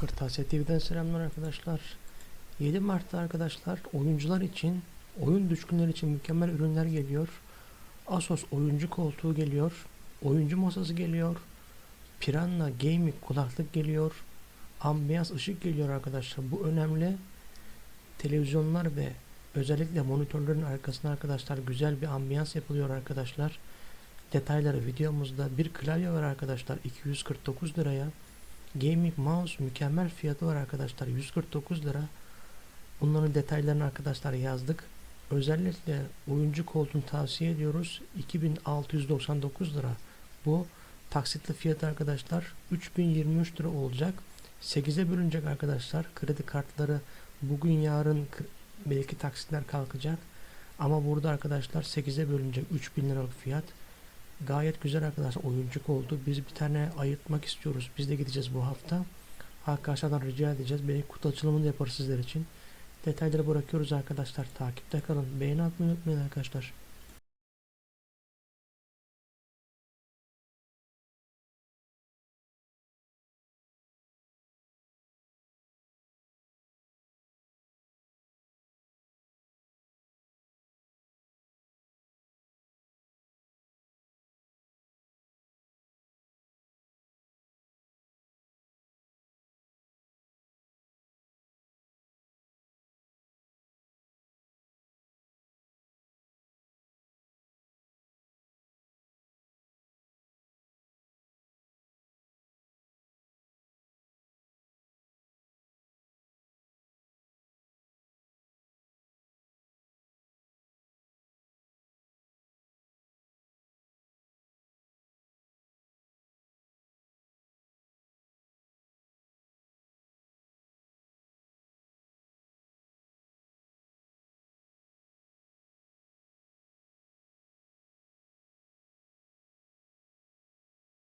Kırtasiye TV'den selamlar arkadaşlar. 7 Mart'ta arkadaşlar oyuncular için, oyun düşkünleri için mükemmel ürünler geliyor. Asos oyuncu koltuğu geliyor. Oyuncu masası geliyor. Piranha Gaming kulaklık geliyor. Ambiyans ışık geliyor arkadaşlar. Bu önemli. Televizyonlar ve özellikle monitörlerin arkasına arkadaşlar güzel bir ambiyans yapılıyor arkadaşlar. Detayları videomuzda. Bir klavye var arkadaşlar 249 liraya. Gaming mouse mükemmel fiyatı var arkadaşlar 149 lira. Bunların detaylarını arkadaşlar yazdık. Özellikle oyuncu koltuğunu tavsiye ediyoruz. 2699 lira. Bu taksitli fiyat arkadaşlar 3023 lira olacak. 8'e bölünecek arkadaşlar. Kredi kartları bugün yarın belki taksitler kalkacak. Ama burada arkadaşlar 8'e bölünecek 3000 liralık fiyat. Gayet güzel arkadaşlar oyuncu oldu. Biz bir tane ayırtmak istiyoruz. Biz de gideceğiz bu hafta. Arkadaşlardan rica edeceğiz. Belki kutu açılımını da sizler için. Detayları bırakıyoruz arkadaşlar. Takipte kalın. Beğeni atmayı unutmayın arkadaşlar.